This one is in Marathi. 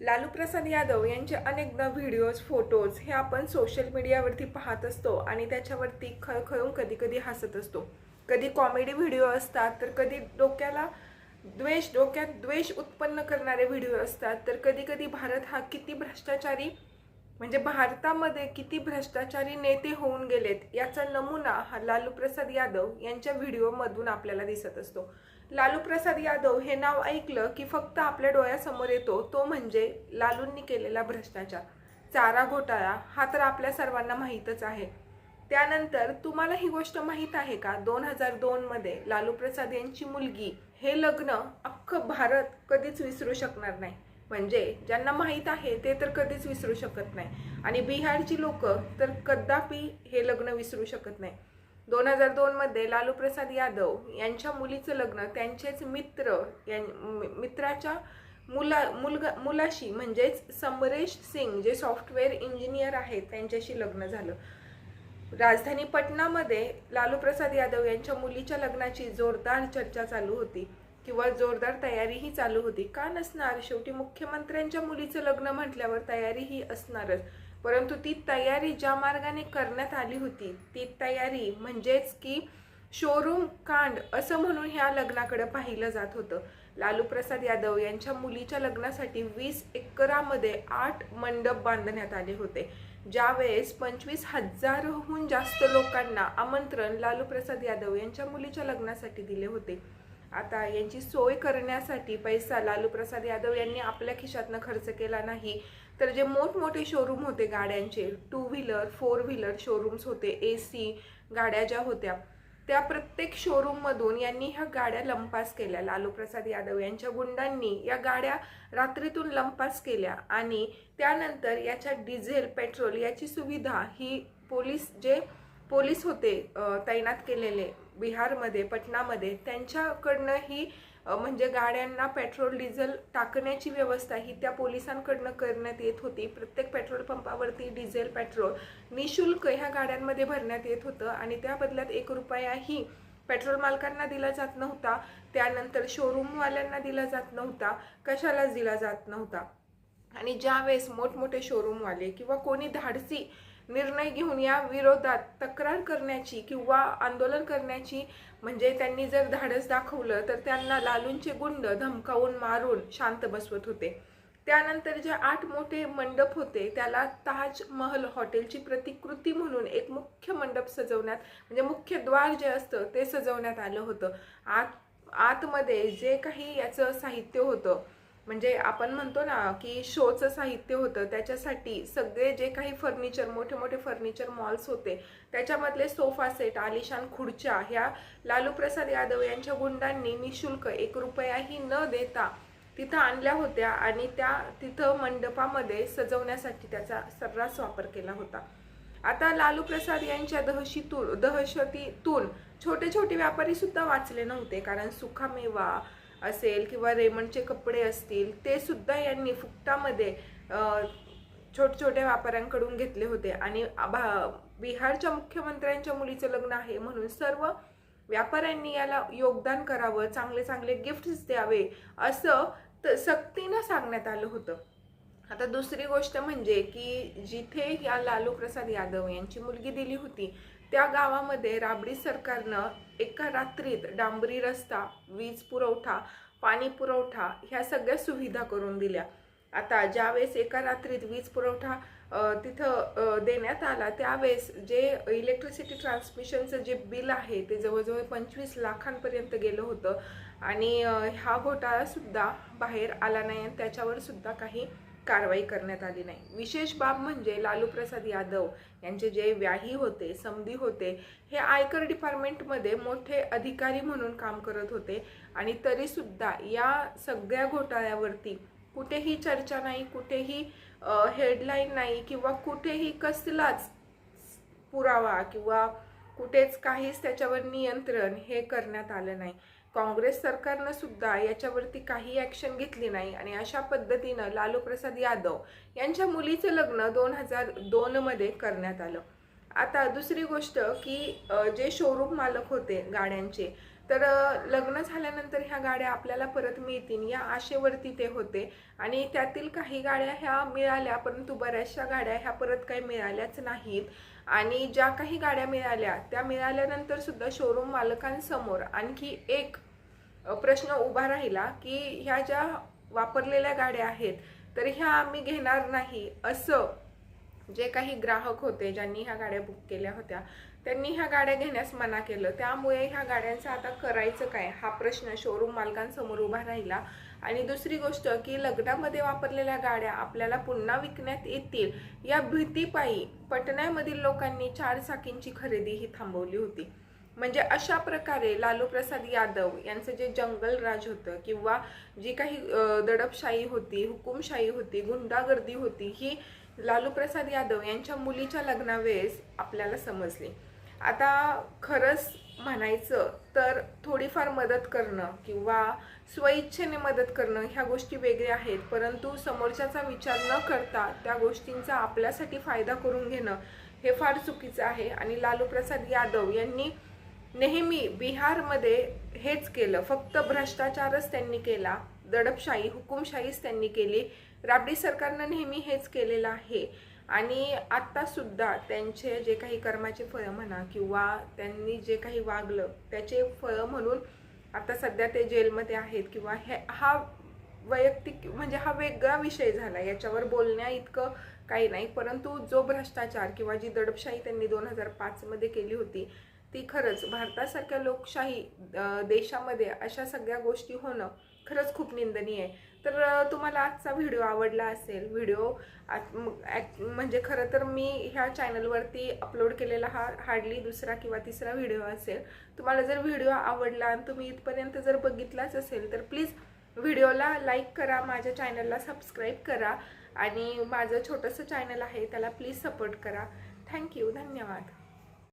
लालू प्रसाद यादव यांचे अनेकदा व्हिडिओज फोटोज हे आपण सोशल मीडियावरती पाहत असतो आणि त्याच्यावरती खळखळून कधी कधी हसत असतो. कधी कॉमेडी व्हिडिओ असतात तर कधी डोक्याला द्वेष डोक्यात द्वेष उत्पन्न करणारे व्हिडिओ असतात. तर कधी कधी भारत हा किती भ्रष्टाचारी म्हणजे भारतामध्ये किती भ्रष्टाचारी नेते होऊन गेलेत याचा नमुना हा लालू प्रसाद यादव यांच्या व्हिडिओमधून आपल्याला दिसत असतो. लालू प्रसाद यादव हे नाव ऐकलं की फक्त आपल्या डोळ्यासमोर येतो तो म्हणजे लालूंनी केलेला भ्रष्टाचार. चारा घोटाळा हा तर आपल्या सर्वांना माहीतच आहे. त्यानंतर तुम्हाला ही गोष्ट माहीत आहे का? दोन हजार दोनमध्ये लालू प्रसाद यांची मुलगी हे लग्न अख्खं भारत कधीच विसरू शकणार नाही. म्हणजे ज्यांना माहीत आहे ते तर कधीच विसरू शकत नाही. आणि बिहारची लोक तर कदापि हे लग्न विसरू शकत नाही. दोन हजार दोनमध्ये लालू प्रसाद यादव यांच्या मुलीचं लग्न त्यांचेच मित्र यां मि- मित्राच्या मुला मुलगा मुलाशी म्हणजेच समरेश सिंग जे सॉफ्टवेअर इंजिनियर आहेत त्यांच्याशी लग्न झालं. राजधानी पटनामध्ये लालू प्रसाद यादव यांच्या मुलीच्या लग्नाची जोरदार चर्चा चालू होती किंवा जोरदार तयारीही चालू होती. का नसणार? शेवटी मुख्यमंत्र्यांच्या मुलीचं लग्न म्हटल्यावर तयारीही असणारच. परंतु ती तयारी ज्या मार्गाने करण्यात आली होती ती तयारी म्हणजेच की शोरूम कांड असं म्हणून ह्या लग्नाकडे पाहिलं जात होतं. लालू प्रसाद यादव यांच्या मुलीच्या लग्नासाठी वीस एकरामध्ये आठ मंडप बांधण्यात आले होते. ज्यावेळेस पंचवीस हजारहून जास्त लोकांना आमंत्रण लालू प्रसाद यादव यांच्या मुलीच्या लग्नासाठी दिले होते. आता यांची सोय करण्यासाठी पैसा लालू प्रसाद यादव यांनी आपल्या खिशातनं खर्च केला नाही. तर जे मोठमोठे शोरूम होते गाड्यांचे two wheeler four wheeler showrooms होते ए सी गाड्या ज्या होत्या त्या प्रत्येक शोरूममधून यांनी ह्या गाड्या लंपास केल्या. लालू प्रसाद यादव यांच्या गुंडांनी या गाड्या रात्रीतून लंपास केल्या आणि त्यानंतर याच्या डिझेल पेट्रोल याची सुविधा ही पोलीस जे पोलीस होते तैनात केलेले बिहारमध्ये पटनामध्ये त्यांच्याकडनं ही म्हणजे गाड्यांना पेट्रोल डिझेल टाकण्याची व्यवस्था ही त्या पोलिसांकडनं करण्यात येत होती. प्रत्येक पेट्रोल पंपावरती डिझेल पेट्रोल निशुल्क ह्या गाड्यांमध्ये भरण्यात येत होतं आणि त्या बदल्यात एक रुपयाही पेट्रोल मालकांना दिला जात नव्हता. त्यानंतर शोरूमवाल्यांना दिला जात नव्हता. कशालाच दिला जात नव्हता. आणि ज्यावेळेस मोठमोठे शोरूमवाले किंवा कोणी धाडसी निर्णय घेऊन या विरोधात तक्रार करण्याची किंवा आंदोलन करण्याची म्हणजे त्यांनी जर धाडस दाखवलं तर त्यांना लालूंचे गुंड धमकावून मारून शांत बसवत होते. त्यानंतर जे आठ मोठे मंडप होते त्याला ताज महल हॉटेलची प्रतिकृती म्हणून एक मुख्य मंडप सजवण्यात म्हणजे मुख्य द्वार जे असतं ते सजवण्यात आलं होतं. आत आतमध्ये जे काही याचं साहित्य होतं म्हणजे आपण म्हणतो ना की शोचं साहित्य होतं त्याच्यासाठी सगळे जे काही फर्निचर मोठे मोठे फर्निचर मॉल्स होते त्याच्यामधले सोफा सेट आलिशान खुर्च्या ह्या लालू प्रसाद यादव यांच्या गुंडांनी निशुल्क एक रुपयाही न देता तिथं आणल्या होत्या आणि त्या तिथं मंडपामध्ये सजवण्यासाठी त्याचा सर्रास वापर केला होता. आता लालू प्रसाद यांच्या दहशीतून दहशतीतून छोटे छोटे व्यापारी सुद्धा वाचले नव्हते कारण सुखामेवा असेल किंवा रेमंडचे कपडे असतील ते सुद्धा यांनी फुकटामध्ये छोट छोट्या व्यापाऱ्यांकडून घेतले होते. आणि भा- बिहारच्या मुख्यमंत्र्यांच्या मुलीचं लग्न आहे म्हणून सर्व व्यापाऱ्यांनी याला योगदान करावं चांगले चांगले गिफ्ट्स द्यावे असं त- सक्तीनं सांगण्यात आलं होतं. आता दुसरी गोष्ट म्हणजे की जिथे या लालू प्रसाद यादव यांची मुलगी दिली होती त्या गावामध्ये राबडी सरकारनं एका रात्रीत डांबरी रस्ता वीज पुरवठा पाणी पुरवठा ह्या सगळ्या सुविधा करून दिल्या. आता ज्यावेळेस एका रात्रीत वीज पुरवठा तिथं देण्यात आला त्यावेळेस जे इलेक्ट्रिसिटी ट्रान्समिशनचं जे बिल आहे ते जवळजवळ पंचवीस लाखांपर्यंत गेलं होतं. आणि हा घोटाळासुद्धा बाहेर आला नाही आणि त्याच्यावर सुद्धा काही कारवाई करण्यात आली नाही. विशेष बाब म्हणजे लालू प्रसाद यादव यांचे जे व्याही होते समधी होते हे आयकर डिपार्टमेंटमध्ये मोठे अधिकारी म्हणून काम करत होते आणि तरीसुद्धा या सगळ्या घोटाळ्यावरती कुठेही चर्चा नाही कुठेही हेडलाईन नाही किंवा कुठेही कसलाच पुरावा किंवा कुठेच काहीच त्याच्यावर नियंत्रण हे करण्यात आलं नाही. काँग्रेस सरकारनं सुद्धा याच्यावरती काही ॲक्शन घेतली नाही आणि अशा पद्धतीनं लालू प्रसाद यादव यांच्या मुलीचं लग्न दोन हजार दोनमध्ये करण्यात आलं. आता दुसरी गोष्ट की जे शोरूम मालक होते गाड्यांचे तर लग्न झाल्यानंतर ह्या गाड्या आपल्याला परत मिळतील या आशेवरती ते होते आणि त्यातील काही गाड्या ह्या मिळाल्या परंतु बऱ्याचशा गाड्या ह्या परत काही मिळाल्याच नाहीत. आणि ज्या काही गाड्या मिळाल्या त्या मिळाल्यानंतर सुद्धा शोरूम मालकांसमोर आणखी एक प्रश्न उभा राहिला की ह्या ज्या वापरलेल्या गाड्या आहेत तर ह्या आम्ही घेणार नाही असं जे काही ग्राहक होते ज्यांनी ह्या गाड्या बुक केल्या होत्या त्यांनी ह्या गाड्या घेण्यास मना केलं. त्यामुळे ह्या गाड्यांचं आता करायचं काय? हा प्रश्न शोरूम मालकांसमोर उभा राहिला. आणि दुसरी गोष्ट की लग्नामध्ये वापरलेल्या गाड्या आपल्याला पुन्हा विकण्यात येतील. या भीतीपायी पटण्यामधील लोकांनी चार चाकींची खरेदी ही थांबवली होती. म्हणजे अशा प्रकारे लालू प्रसाद यादव यांचं जे जंगल राज होतं किंवा जी काही दडपशाही होती हुकुमशाही होती गुंडागर्दी होती ही लालू प्रसाद यादव यांच्या मुलीच्या लग्नावेळेस आपल्याला समजले. आता खरंच म्हणायचं तर थोडीफार मदत करणं किंवा स्वइच्छेने मदत करणं ह्या गोष्टी वेगळ्या आहेत. परंतु समोरच्याचा विचार न करता त्या गोष्टींचा आपल्यासाठी फायदा करून घेणं हे फार चुकीचं आहे. आणि लालू प्रसाद यादव यांनी नेहमी बिहारमध्ये हेच केलं. फक्त भ्रष्टाचारच त्यांनी केला. दडपशाही हुकुमशाहीच त्यांनी केली. राबडी सरकारनं नेहमी हेच केलेलं आहे. आणि आत्तासुद्धा त्यांचे जे काही कर्माचे फळं म्हणा किंवा त्यांनी जे काही वागलं त्याचे फळं म्हणून आता सध्या ते जेलमध्ये आहेत किंवा हे हा वैयक्तिक म्हणजे हा वेगळा विषय झाला. याच्यावर बोलण्या इतकं काही नाही. परंतु जो भ्रष्टाचार किंवा जी दडपशाही त्यांनी दोन हजार पाचमध्ये केली होती ती खरंच भारतासारख्या लोकशाही देशामध्ये अशा सगळ्या गोष्टी होणं खरंच खूप निंदनीय आहे. तर तुम्हाला आजचा व्हिडिओ आवडला असेल व्हिडिओ म्हणजे खरं तर मी ह्या चॅनलवरती अपलोड केलेला हा हार्डली दुसरा किंवा तिसरा व्हिडिओ असेल. तुम्हाला जर व्हिडिओ आवडला आणि तुम्ही इथपर्यंत जर बघितलाच असेल तर प्लीज व्हिडिओला लाईक करा माझ्या चॅनलला सबस्क्राईब करा आणि माझं छोटंसं चॅनल आहे त्याला प्लीज सपोर्ट करा. थँक्यू धन्यवाद.